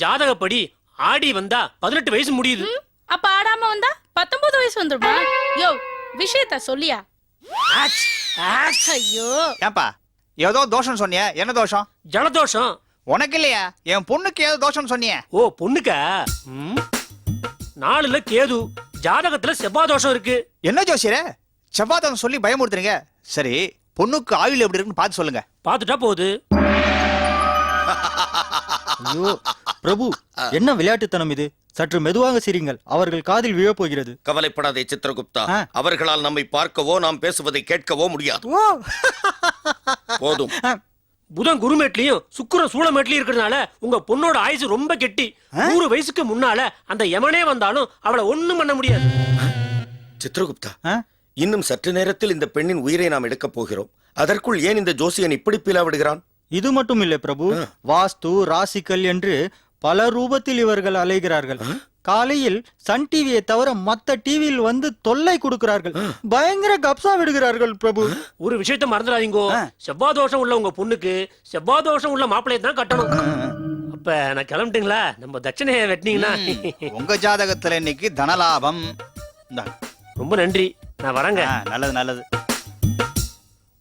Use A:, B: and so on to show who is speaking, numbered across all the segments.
A: ஜாதகப்படி ஆடி வந்தா பதினெட்டு வயசு முடியுது.
B: அப்ப ஆடாம வந்தா பத்தொன்பது வயசு வந்துருமா? யோ விஷயத்த சொல்லியா. ஐயோ.
C: ஏன்பா ஏதோ தோஷம் சொன்னிய என்ன தோஷம்?
A: ஜலதோஷம்.
C: உனக்கு இல்லையா? என் பொண்ணுக்கு ஏதோ தோஷம் சொன்னிய.
A: ஓ பொண்ணுக்கா? ம். நாலுல கேது ஜாதகத்துல செவ்வாய் தோஷம் இருக்கு.
C: என்ன ஜோசியரே? செவ்வாதம் சொல்லி பயமுறுத்துறீங்க. சரி பொண்ணுக்கு ஆயுள் எப்படி இருக்குன்னு பார்த்து சொல்லுங்க.
A: பாத்துட்டா போகுது.
D: ஐயோ. பிரபு என்ன விளையாட்டுத்தனம் இது? சற்று மெதுவாக சிரிங்கள். அவர்கள் காதில் விழப் போகிறது
E: கவலைப்படாதே சித்திரகுப்தா.
D: ஆ.
E: அவர்களால் நம்மை பார்க்கவோ நாம் பேசுவதை கேட்கவோ முடியாது.
D: ஓ.
E: போதும்.
A: புதன் குருமேட்லயும் சுக்கிரன் சூளமேட்லயும் இருக்கிறதுனால உங்க பொண்ணோட ஆயுசு ரொம்ப கெட்டி. நூறு வயசுக்கு முன்னால அந்த யமனே வந்தாலும் அவளை ஒண்ணும் பண்ண முடியாது.
E: சித்திரகுப்தா
D: ஆ?
E: இன்னும் சற்று நேரத்தில் இந்த பெண்ணின் உயிரை நாம் எடுக்கப் போகிறோம். அதற்குள் ஏன் இந்த ஜோசியன் இப்படி பிளவிடுகிறான்?
D: இது மட்டும் இல்லை பிரபு. வாஸ்து ராசிக்கல் என்று பல ரூபத்தில் இவர்கள் அலைகிறார்கள். காலையில் சன் டிவியை தவிர மத்த டிவியில் வந்து தொல்லை கொடுக்கிறார்கள். பயங்கர கப்சா விடுகிறார்கள் பிரபு.
A: ஒரு விஷயத்த மறந்துடாதீங்கோ. செவ்வாய் தோஷம் உள்ள உங்க பொண்ணுக்கு செவ்வாய் தோஷம் உள்ள மாப்பிள்ளையை தான் கட்டணும். அப்ப நான் கிளம்பிட்டுங்களா? நம்ம தட்சணையை வெட்டினீங்கன்னா.
C: உங்க ஜாதகத்துல இன்னைக்கு தனலாபம்.
A: ரொம்ப நன்றி. நான் வரேங்க.
C: நல்லது நல்லது.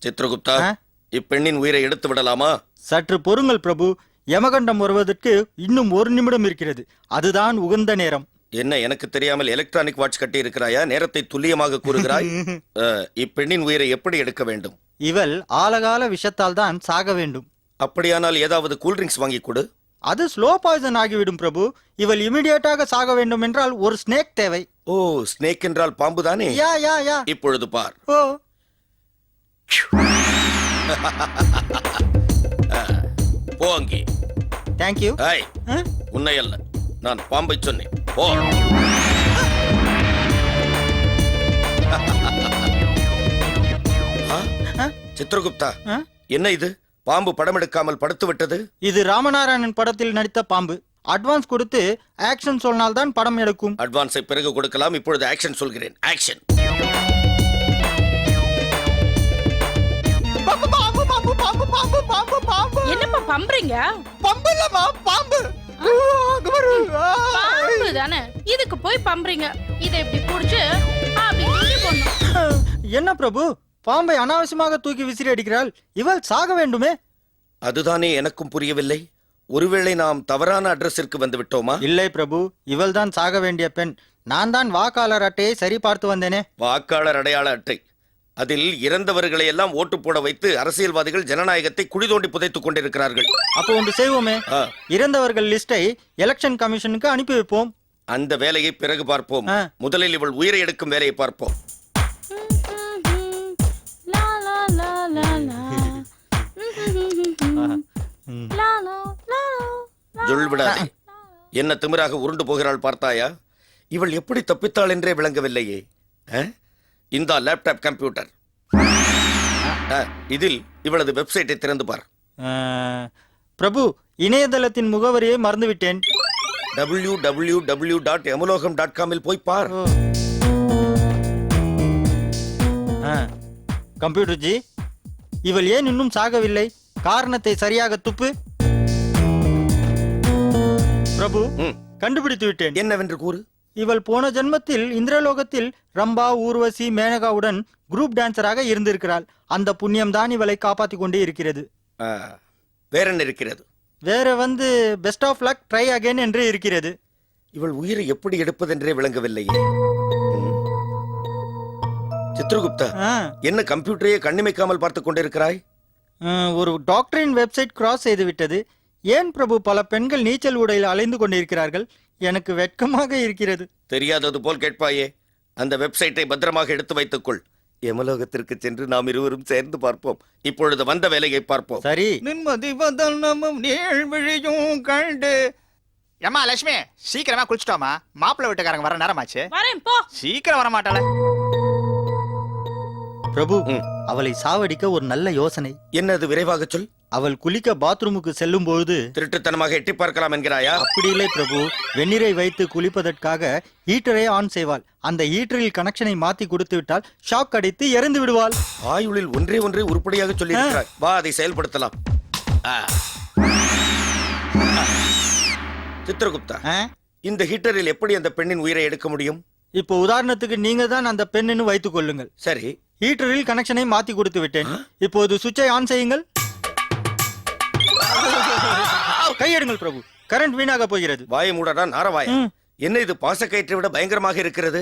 E: சித்திரகுப்தா
D: ஆ?
E: இப்பெண்ணின் உயிரை எடுத்து விடலாமா?
D: சற்று பொறுங்கள் பிரபு. யமகண்டம் வருவதற்கு இன்னும் ஒரு நிமிடம் இருக்கிறது. அதுதான் உகந்த நேரம்.
E: என்ன எனக்கு தெரியாமல் எலக்ட்ரானிக் வாட்ச் கட்டி இருக்கிறாயா நேரத்தை துல்லியமாக கூறுகிறாய். இப்பெண்ணின் உயிரை எப்படி எடுக்க வேண்டும்?
D: இவள் ஆலகால விஷத்தால் தான் சாக வேண்டும்.
E: அப்படியானால் ஏதாவது கூல்ட்ரிங்க்ஸ் வாங்கி கொடு.
D: அது ஸ்லோ பாய்சன் ஆகிவிடும் பிரபு. இவள் இமிடியேட்டாக சாக வேண்டும் என்றால் ஒரு ஸ்னேக் தேவை.
E: ஓ ஸ்னேக் என்றால் பாம்பு தானே?
D: யா யா யா.
E: இப்பொழுது பார்.
D: ஓ.
E: போ அங்கே.
D: தேங்க்யூ
E: ஹாய் உன்னை அல்ல. நான் பாம்பை சொன்னேன். போ. ஆ? சித்திரகுப்தா என்ன இது? பாம்பு படம் எடுக்காமல் படுத்து விட்டது?
D: இது ராமநாராயணன் படத்தில் நடித்த பாம்பு. அட்வான்ஸ் கொடுத்து ஆக்ஷன் சொன்னால்தான் படம் எடுக்கும்.
E: அட்வான்ஸை பிறகு கொடுக்கலாம். இப்பொழுது ஆக்ஷன் சொல்கிறேன். ஆக்ஷன்
D: பாம்பு பாம்பு பாம்பு பாம்பு.
B: என்னப்பா பம்புறீங்க?
D: பாம்பு. இல்லம்மா பாம்பு அங்க பாரு.
B: பாம்பு தானே இதுக்கு போய் பம்புறீங்க. இதை இப்படி புடிச்சு அப்படி தூக்கி போடணும்.
D: என்ன பிரபு? பாம்பை அனாவசியமாக தூக்கி விசிறி அடிக்கிறாள். இவள் சாக வேண்டுமே?
E: அதுதானே எனக்கும் புரியவில்லை. ஒருவேளை நாம் தவறான அட்ரஸிற்கு வந்து விட்டோமா?
D: இல்லை பிரபு இவள் தான் சாக வேண்டிய பெண். நான் தான் வாக்காளர் அட்டையை சரி பார்த்து வந்தேனே.
E: வாக்காளர் அடையாள அட்டை. அதில் இறந்தவர்களை எல்லாம் ஓட்டு போட வைத்து அரசியல்வாதிகள் ஜனநாயகத்தை குழி தோண்டி புதைத்துக் கொண்டிருக்கிறார்கள்
D: அப்போ ஒன்று செய்வோமே
E: ஆ,
D: இறந்தவர்கள் லிஸ்டை எலெக்ஷன் கமிஷனுக்கு அனுப்பி வைப்போம்
E: அந்த வேலையை பிறகு பார்ப்போம்
D: ஆ.
E: முதலில் இவள் உயிரை எடுக்கும் வேலையை பார்ப்போம்
B: லா, லா, லா, லா, லா. லா, லா, லா, லா.
E: ஜொல் விடாதே என்ன திமிராக உருண்டு போகிறாள் பார்த்தாயா இவள் எப்படி தப்பித்தாள் என்றே விளங்கவில்லையே ஆ? இந்தா லேப்டாப் கம்ப்யூட்டர் இதில் இவளது வெப்சைட்டை திறந்து பார்.
D: பிரபு இணையதளத்தின் முகவரியை மறந்துவிட்டேன்.
E: W W W dot Yamalokam dot காமில் போய் பார்.
D: கம்ப்யூட்டர் ஜி இவள் ஏன் இன்னும் சாகவில்லை? காரணத்தை சரியாக துப்பு. பிரபு கண்டுபிடித்து விட்டேன்.
E: என்னவென்று கூறு?
D: இவள் போன ஜென்மத்தில் இந்திரலோகத்தில் ரம்பா ஊர்வசி மேனகாவுடன் குரூப் டான்சராக இருந்திருக்கிறாள். அந்த புண்ணியம் தான் இவளை காப்பாத்திக் கொண்டே இருக்கிறது.
E: வேற என்ன இருக்கிறது?
D: வேற வந்து best of luck try again என்று இருக்கிறது.
E: இவள் உயிரை எப்படி எடுப்பதென்றே விளங்கவில்லையே. சித்ரகுப்தா என்ன கம்ப்யூட்டரையே கண்ணிமைக்காமல் பார்த்துக் கொண்டிருக்கிறாய்?
D: ஒரு டாக்டரின் வெப்சைட் கிராஸ் செய்து விட்டது ஏன் பிரபு பல பெண்கள் நீச்சல் உடையில் அலைந்து கொண்டிருக்கிறார்கள்? எனக்கு வெட்கமாக இருக்கிறது.
E: தெரியாதது போல் கேட்பாயே. அந்த வெப்சைட்டை பத்திரமாக எடுத்து வைத்துக்கொள். எமலோகத்திற்கு சென்று நாம் இருவரும் சேர்ந்து பார்ப்போம். இப்பொழுது வந்த வேலையை பார்ப்போம்.
D: சரி.
C: நிம்மதி வதனமும் நீழ்விழியும் கண்டு. ஏமா லட்சுமி சீக்கிரமா குளிச்சுட்டோமா மாப்பிள்ளை வீட்டுக்காரங்க வர நேரமாச்சு.
B: வரேன் போ.
C: சீக்கிரம் வர மாட்டாள
D: பிரபு. அவளை சாவடிக்க ஒரு நல்ல யோசனை.
E: என்னது விரைவாக சொல்?
D: அவள் குளிக்க பாத்ரூமுக்கு செல்லும் பொழுது
E: திருட்டுத்தனமாக எட்டி பார்க்கலாம் என்கிறாயா?
D: அப்படி இல்லை பிரபு வெந்நீரை வைத்து குளிப்பதற்காக ஹீட்டரை ஆன் செய்வாள். அந்த ஹீட்டரில் கனெக்ஷனை மாத்தி கொடுத்து விட்டால் ஷாக் அடித்து இறந்து விடுவாள்.
E: ஆயுளில் ஒன்றே ஒன்றே உருப்படியாக சொல்லி வா அதை செயல்படுத்தலாம். ஆ? இந்த ஹீட்டரில் எப்படி அந்த பெண்ணின் உயிரை எடுக்க முடியும்?
D: இப்போ உதாரணத்துக்கு நீங்க தான் அந்த பெண்ணுன்னு வைத்துக் கொள்ளுங்கள்.
E: சரி.
D: ஹீட்டரில் கனெக்ஷனை மாத்தி கொடுத்து விட்டேன். இப்போது சுவிட்சை ஆன் செய்யுங்கள். கையெடுங்கள் பிரபு. கரண்ட் வீணாக போகிறது.
E: வாயை மூடடா நாரவாய. என்ன இது பாசக்கயிற்றை விட பயங்கரமாக இருக்கிறது?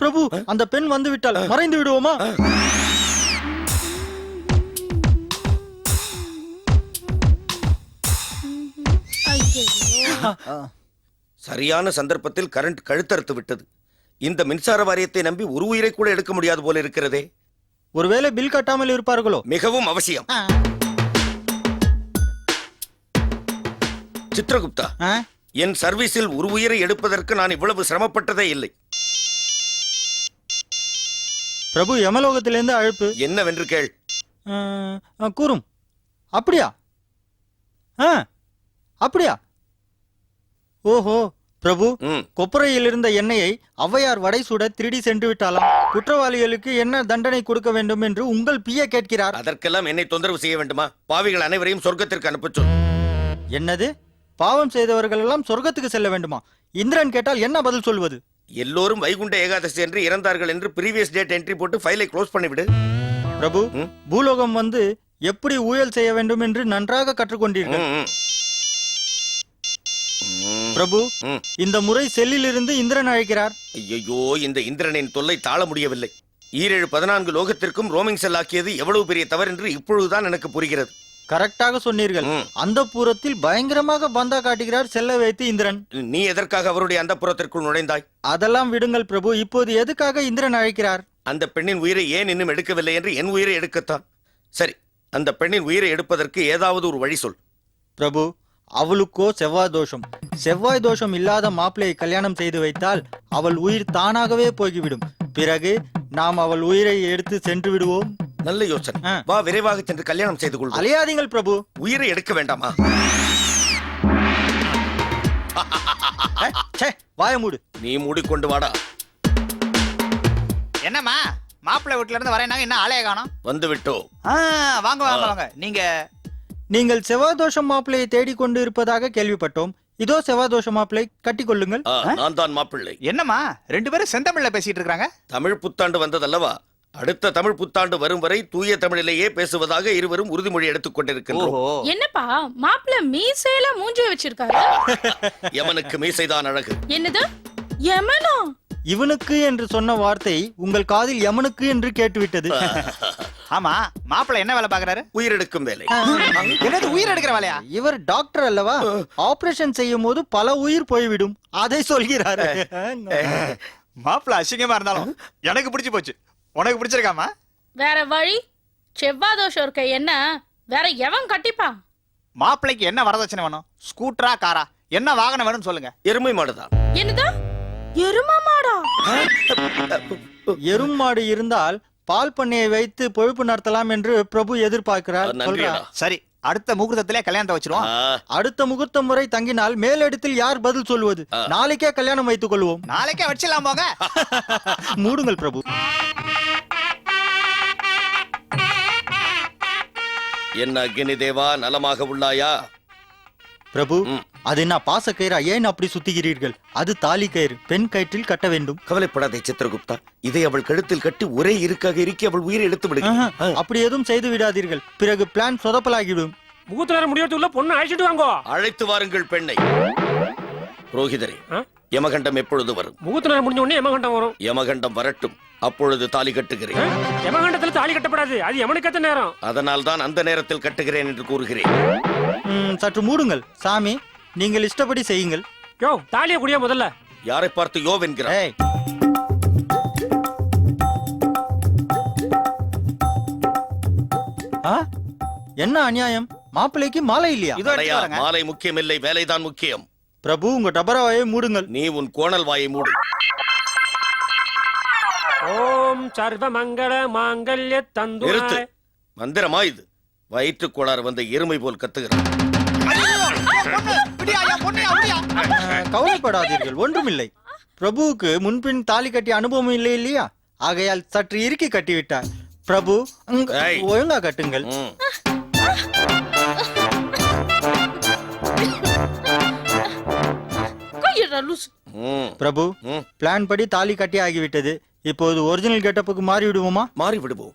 D: பிரபு அந்த பெண் வந்து விட்டால் மறைந்து விடுவோமா.
E: சரியான சந்தர்ப்பத்தில் கரண்ட் கழுத்தறுத்து விட்டது. இந்த மின்சார வாரியத்தை நம்பி ஒரு உயிரை கூட எடுக்க முடியாது போல இருக்கிறதே.
D: ஒருவேளை பில் கட்டாமல் இருப்பார்களோ?
E: மிகவும் அவசியம். சித்ரகுப்தா? என் சர்வீஸில் ஒரு உயிரை எடுப்பதற்கு நான் இவ்வளவு சிரமப்பட்டதே இல்லை.
D: பிரபு யமலோகத்திலிருந்து அழைப்பு.
E: என்னவென்று கேள்.
D: கூறும். அப்படியா? ஆ அப்படியா? ஓஹோ பிரபு கொப்பரையில் இருந்த எண்ணெயை ஔவையார் வடை சுட திருடி சென்று விட்டாலாம் குற்றவாளிகளுக்கு என்ன தண்டனை கொடுக்க வேண்டும் என்று உங்கள் பிய கேட்கிறார்.
E: அதற்கெல்லாம் என்னை தொந்தரவு செய்ய வேண்டுமா? பாவிகள் அனைவரையும் சொர்க்கத்திற்கு அனுப்பச் சொல்.
D: என்னது? பாவம் செய்தவர்கள் எல்லாம் சொர்க்கத்துக்கு செல்ல வேண்டுமா? இந்திரன் கேட்டால் என்ன பதில் சொல்வது?
E: எல்லோரும் வைகுண்ட ஏகாதசி என்று இறந்தார்கள் என்று ப்ரீவியஸ் டேட் என்ட்ரி போட்டு ஃபைலை க்ளோஸ் பண்ணிவிடு.
D: பிரபு? பூலோகம் வந்து எப்படி ஊழல் செய்ய வேண்டும் என்று நன்றாக கற்றுக்கொண்டீர்கள். பிரபு. இந்த முறை செல்லிலிருந்து இந்திரன் அழைக்கிறார்.
E: ஐயையோ இந்த இந்திரனின் தொல்லை தாழ முடியவில்லை. ஈரேழு பதினான்கு லோகத்திற்கும் ரோமிங் செல் ஆக்கியது எவ்வளவு பெரிய தவறு என்று இப்பொழுதுதான் எனக்கு புரிகிறது.
D: கரெக்டாக சொன்னீர்கள். அந்த பூரத்தில் பயங்கரமாக பந்தா காட்டுகிறார் செல்ல வைத்து இந்திரன்.
E: நீ எதற்காக அவருடைய அந்த புறத்திற்குள் நுழைந்தாய்?
D: அதெல்லாம் விடுங்கள் பிரபு. இப்போது எதுக்காக இந்திரன் அழைக்கிறார்?
E: அந்த பெண்ணின் உயிரை ஏன் இன்னும் எடுக்கவில்லை என்று என் உயிரை எடுக்கத்தான். சரி அந்த பெண்ணின் உயிரை எடுப்பதற்கு ஏதாவது ஒரு வழி சொல்.
D: பிரபு அவளுக்கோ செவ்வாய் தோஷம். செவ்வாய் தோஷம் இல்லாத மாப்பிள்ளையை கல்யாணம் செய்து வைத்தால் அவள் உயிர் தானாகவே போய்விடும். பிறகு நாம் அவள் உயிரை எடுத்து சென்று விடுவோம்.
E: நல்ல யோசனை. வா விரைவாக சென்று கல்யாணம் செய்து கொள்வோம்.
D: அலையாதீங்கள் பிரபு.
E: உயிரை எடுக்க வேண்டாமா?
D: வாய மூடு.
E: நீ மூடிக்கொண்டு வாடா.
C: என்னம்மா? மாப்பிள்ளை வீட்டுல இருந்து வரேனாங்க என்ன ஆளைய காணோம்.
E: வந்து விட்டோ
C: ஆ, வாங்க வாங்க வாங்க. நீங்க
D: நீங்கள் செவ்வாய் தோஷம் மாப்பிள்ளையை தேடிக்கொண்டு இருப்பதாக கேள்விப்பட்டோம். இதோ செவ்வாய் தோஷம் மாப்பிள்ளை கட்டிக்கொள்ளுங்கள்
E: ஆ, நான் தான் மாப்பிள்ளை.
C: என்னம்மா? ரெண்டு பேரும் செந்தமிழ்ல பேசிட்டு இருக்காங்க
E: தமிழ் புத்தாண்டு வந்ததல்லவா? அடுத்த தமிழ் புத்தாண்டு வரும் வரை தூய தமிழிலேயே பேசுவதாக இருவரும் உறுதிமொழி எடுத்துக் கொண்டிருக்கின்றோம்.
C: ஓஹோ.
B: என்னப்பா மாப்பிள்ள மீசையில மூஞ்சி வச்சிருக்காரு?
E: எவனுக்கு மீசைதான் அழகு.
B: என்னது? யமனா?
D: இவனுக்கு என்று சொன்ன வார்த்தை உங்கள் காதில் யமனுக்கு என்று கேட்டுவிட்டது.
C: ஆமா மாப்பிள்ளை என்ன வேலை பாக்குறாரு
E: உயிரெடுக்கும் வேலை.
C: என்னது உயிர் எடுக்கிற வேலையா?
D: இவர் டாக்டர் அல்லவா? ஆபரேஷன் செய்யும் போது பல உயிர் போய்விடும். அதை சொல்கிறார்.
C: மாப்பிள்ளை அசிங்கமா இருந்தாலும் எனக்கு பிடிச்சு போச்சு. உனக்கு பிடிச்சிருக்காமா?
B: வேற வழி? செவ்வாய் தோஷம் இருக்க என்ன? வேற எவன் கட்டிப்பா
C: மாப்பிள்ளைக்கு என்ன வரதட்சணை வேணும்? ஸ்கூட்டரா காரா? என்ன வாகனம் வேணும்னு சொல்லுங்க.
E: எருமை மாடுதான்
B: என்னது? எரும மாடா?
D: எரும் மாடு இருந்தால் பால் பண்ணையை வைத்து பொழுப்பு நடத்தலாம் என்று பிரபு எதிர்பார்க்கிறார். சொல்றார்.
C: சரி அடுத்த முகூர்த்தத்திலே கல்யாணத்தை வச்சிருவோம்.
D: அடுத்த முகூர்த்தம் முறை தங்கினால் மேலிடத்தில் யார் பதில் சொல்வது? நாளைக்கே கல்யாணம் வைத்துக் கொள்வோம்.
C: நாளைக்கே வச்சிடலாம் போங்க?
D: மூடுங்கள் பிரபு.
E: என்ன அக்னி தேவா நலமாக உள்ளாயா?
D: பிரபு
E: ம்.
D: அது என்ன பாச கயிறா? ஏன் அப்படி சுத்துகிறீர்கள் அது தாலி கயிறு பெண் கயிற்றில் கட்ட வேண்டும்.
E: கவலைப்படாதே சித்திரகுப்தா. இதை அவள் கழுத்தில் கட்டி ஒரே இருக்காக இருக்கி அவள் உயிரை எடுத்து விடு
D: ஆஹா, அப்படி எதுவும் செய்து விடாதீர்கள். பிறகு பிளான் சொதப்பலாகிவிடும்.
A: முகூர்த்த நேரம் முடியறதுக்குள்ள பொண்ணு அழைச்சிட்டு வாங்கோ.
E: அழைத்து வாருங்கள் பெண்ணை. புரோகிதரே? யமகண்டம் எப்பொழுது வரும்?
A: முகூர்த்த நேரம் முடிஞ்ச உடனே யமகண்டம் வரும்.
E: யமகண்டம் வரட்டும். அப்பொழுது தாலி? கட்டுகிறேன்.
A: யமகண்டத்துல தாலி கட்டப்படாது. அது யமனுக்கத்த நேரம்?
E: அதனால் தான் அந்த நேரத்தில் கட்டுகிறேன் என்று கூறுகிறேன்.
D: சற்று மூடுங்கள். சாமி நீங்கள் இஷ்டப்படி செய்யுங்கள்.
A: யோ தாலியை குடியா முதல்ல?
E: யாரை பார்த்து யோ
D: ஆ? என்ன அநியாயம்? மாப்பிள்ளைக்கு மாலை இல்லையா?
E: மாலை முக்கியமில்லை வேலைதான் முக்கியம்.
D: பிரபு உங்க டபராவையே மூடுங்கள்.
E: நீ உன் கோணல் வாயை மூடு.
A: ஓம் சர்வ மங்கள மாங்கல்ய தந்து
E: நிறுத்து. மந்திரமா இது? வயிற்றுக் கோளாறு வந்த எருமை போல்
C: விடியா
D: ஆ, கவலைப்படாதீர்கள் ஒன்றுமில்லை. பிரபுவுக்கு முன்பின் தாலி கட்டிய அனுபவம் இல்லை இல்லையா? ஆகையால் சற்று இறுக்கி கட்டிவிட்டார். பிரபு உங்க-
E: ஏய்.
D: ஒழுங்கா கட்டுங்கள்.
E: ம்.
B: லூசு.
D: பிரபு. பிளான் படி தாலி கட்டி ஆகிவிட்டது. இப்போது ஒரிஜினல் கெட்டப்புக்கு மாறி விடுவோமா
E: மாறி விடுவோம்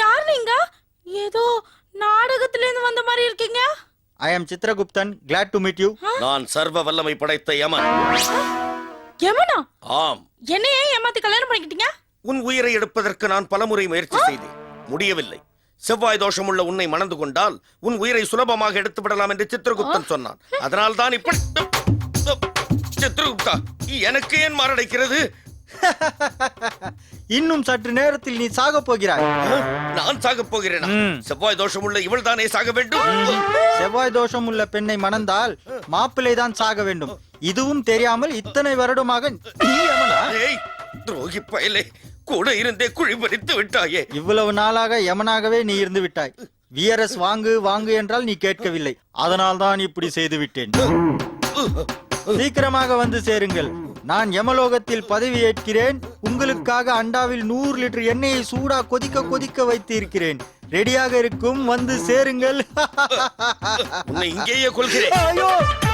B: யார் நீங்க? ஏதோ நாடகத்துல இருந்து வந்த மாதிரி இருக்கீங்க.
D: I am Chitraguptan glad to meet you
E: நான் சர்வ வல்லமை படைத்த யமன்.
B: யமனா?
E: ஆம்.
B: என்னையே ஏமாத்தி கல்யாணம் பண்ணிக்கிட்டீங்க?
E: உன் உயிரை எடுப்பதற்கு நான் பலமுறை முயற்சி செய்தேன். முடியவில்லை. செவ்வாய் தோஷமுள்ள உன்னை மணந்து கொண்டால் உன் உயிரை சுலபமாக எடுத்து விடலாம் என்று சித்திரகுப்தன் சொன்னான். அதனால் தான் இப்படி சித்திரகுப்தா எனக்கு ஏன் மாரடைக்கிறது?
D: இன்னும் சற்று நேரத்தில் நீ சாக போகிறாய்.
E: நான் சாகப் போகிறேனா. செவ்வாய் தோஷமுள்ள இவள் தானே சாக வேண்டும்?
D: செவ்வாய் தோஷம் உள்ள பெண்ணை மணந்தால் மாப்பிள்ளை தான் சாக வேண்டும். இதுவும் தெரியாமல் இத்தனை வருடமாக நீ
E: துரோகி பயலே. கூட இருந்தே குழி பறித்து விட்டாயே.
D: இவ்வளவு நாளாக யமனாகவே நீ இருந்து விட்டாய். வியரஸ் வாங்கு வாங்கு என்றால் நீ கேட்கவில்லை. அதனால் தான் இப்படி செய்து விட்டேன். சீக்கிரமாக வந்து சேருங்கள். நான் யமலோகத்தில் பதவி ஏற்கிறேன். உங்களுக்காக அண்டாவில் நூறு லிட்டர் எண்ணெயை சூடா கொதிக்க கொதிக்க வைத்து இருக்கிறேன் ரெடியாக இருக்கும் வந்து சேருங்கள்.
E: இங்கேயே கொள்கிறேன்